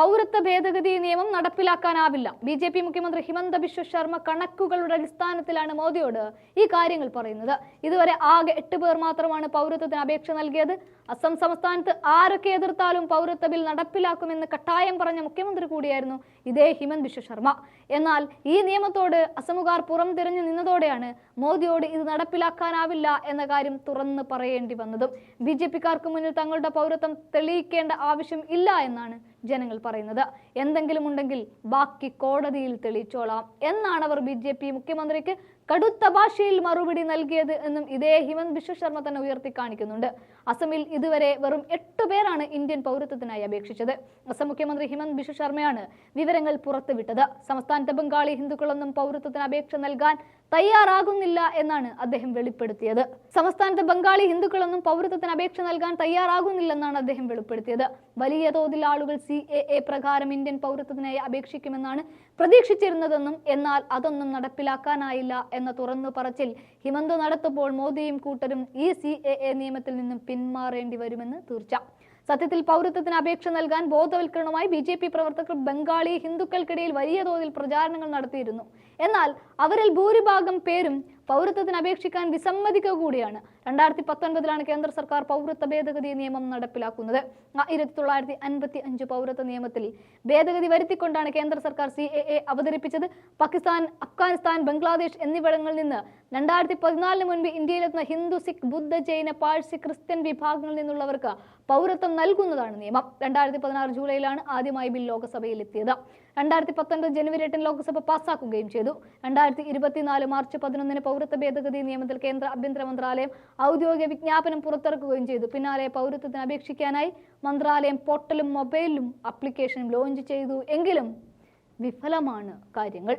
പൗരത്വ ഭേദഗതി നിയമം നടപ്പിലാക്കാനാവില്ല. ബി ജെ പി മുഖ്യമന്ത്രി ഹിമന്ത ബിശ്വ ശർമ്മ കണക്കുകളുടെ അടിസ്ഥാനത്തിലാണ് മോദിയോട് ഈ കാര്യങ്ങൾ പറയുന്നത്. ഇതുവരെ ആകെ എട്ട് പേർ മാത്രമാണ് പൗരത്വത്തിന് അപേക്ഷ നൽകിയത്. അസം സംസ്ഥാനത്ത് ആരൊക്കെ എതിർത്താലും പൗരത്വ ബിൽ നടപ്പിലാക്കുമെന്ന് കട്ടായം പറഞ്ഞ മുഖ്യമന്ത്രി കൂടിയായിരുന്നു ഇതേ ഹിമന്ത് ബിശ്വ ശർമ്മ. എന്നാൽ ഈ നിയമത്തോട് അസമുകാർ പുറം തിരഞ്ഞു നിന്നതോടെയാണ് മോദിയോട് ഇത് നടപ്പിലാക്കാനാവില്ല എന്ന കാര്യം തുറന്ന് പറയേണ്ടി വന്നതും. ബി ജെ പിക്കാർക്ക് മുന്നിൽ തങ്ങളുടെ പൗരത്വം തെളിയിക്കേണ്ട ആവശ്യം ഇല്ല എന്നാണ് ജനങ്ങൾ പറയുന്നത്. എന്തെങ്കിലും ഉണ്ടെങ്കിൽ ബാക്കി കോടതിയിൽ തെളിയിച്ചോളാം എന്നാണ് അവർ ബി ജെ പി മുഖ്യമന്ത്രിക്ക് കടുത്ത ഭാഷയിൽ മറുപടി നൽകിയത് എന്നും ഇതേ ഹിമന്ത് ബിശ്വ ശർമ്മ തന്നെ ഉയർത്തി കാണിക്കുന്നുണ്ട്. അസമിൽ ഇതുവരെ വെറും എട്ട് പേരാണ് ഇന്ത്യൻ പൗരത്വത്തിനായി അപേക്ഷിച്ചത്. അസം മുഖ്യമന്ത്രി ഹിമന്ത് ബിശ്വ ശർമ്മയാണ് വിവരങ്ങൾ പുറത്തുവിട്ടത്. സംസ്ഥാനത്തെ ബംഗാളി ഹിന്ദുക്കളൊന്നും പൗരത്വത്തിന് അപേക്ഷ നൽകാൻ തയ്യാറാകുന്നില്ല എന്നാണ് അദ്ദേഹം വെളിപ്പെടുത്തിയത്. സംസ്ഥാനത്തെ ബംഗാളി ഹിന്ദുക്കളൊന്നും പൗരത്വത്തിന് അപേക്ഷ നൽകാൻ തയ്യാറാകുന്നില്ലെന്നാണ് അദ്ദേഹം വെളിപ്പെടുത്തിയത്. വലിയ തോതിൽ ആളുകൾ സി എ എ പ്രകാരം ഇന്ത്യൻ പൗരത്വത്തിനായി അപേക്ഷിക്കുമെന്നാണ് പ്രതീക്ഷിച്ചിരുന്നതെന്നും എന്നാൽ അതൊന്നും നടപ്പിലാക്കാനായില്ല എന്ന തുറന്നു പറച്ചിൽ ഹിമന്ത് നടത്തുമ്പോൾ മോദിയും കൂട്ടരും ഈ സി എ എ നിയമത്തിൽ നിന്നും പിന്മാറേണ്ടി വരുമെന്ന് തീർച്ച. സത്യത്തിൽ പൗരത്വത്തിന് അപേക്ഷ നൽകാൻ ബോധവൽക്കരണവുമായി ബി ജെ പി പ്രവർത്തകർ ബംഗാളി ഹിന്ദുക്കൾക്കിടയിൽ വലിയ തോതിൽ പ്രചാരണങ്ങൾ നടത്തിയിരുന്നു. എന്നാൽ അവരിൽ ഭൂരിഭാഗം പേരും പൗരത്വത്തിന് അപേക്ഷിക്കാൻ വിസമ്മതിക്കുക കൂടിയാണ്. രണ്ടായിരത്തി പത്തൊൻപതിലാണ് കേന്ദ്ര സർക്കാർ പൗരത്വ ഭേദഗതി നിയമം നടപ്പിലാക്കുന്നത്. ആയിരത്തി തൊള്ളായിരത്തി അൻപത്തി അഞ്ച് പൗരത്വ നിയമത്തിൽ ഭേദഗതി വരുത്തിക്കൊണ്ടാണ് കേന്ദ്ര സർക്കാർ സി എ എ അവതരിപ്പിച്ചത്. പാകിസ്ഥാൻ അഫ്ഗാനിസ്ഥാൻ ബംഗ്ലാദേശ് എന്നിവിടങ്ങളിൽ നിന്ന് രണ്ടായിരത്തി പതിനാലിന് മുൻപ് ഇന്ത്യയിലെത്തുന്ന ഹിന്ദു സിഖ് ബുദ്ധ ജൈന പാഴ്സി ക്രിസ്ത്യൻ വിഭാഗങ്ങളിൽ നിന്നുള്ളവർക്ക് പൗരത്വം നൽകുന്നതാണ് നിയമം. രണ്ടായിരത്തി പതിനാറ് ജൂലൈയിലാണ് ആദ്യമായി ബിൽ ലോക്സഭയിൽ എത്തിയത് രണ്ടായിരത്തി പത്തൊൻപത് ജനുവരി എട്ടിന് ലോക്സഭ പാസ്സാക്കുകയും ചെയ്തു. രണ്ടായിരത്തി ഇരുപത്തിനാല് മാർച്ച് പതിനൊന്നിന് പൗരത്വ ഭേദഗതി നിയമത്തിൽ കേന്ദ്ര ആഭ്യന്തര മന്ത്രാലയം ഔദ്യോഗിക വിജ്ഞാപനം പുറത്തിറക്കുകയും ചെയ്തു. പിന്നാലെ പൗരത്വത്തിന് അപേക്ഷിക്കാനായി മന്ത്രാലയം പോർട്ടലും മൊബൈലും ആപ്ലിക്കേഷനും ലോഞ്ച് ചെയ്തു. എങ്കിലും വിഫലമാണ് കാര്യങ്ങൾ.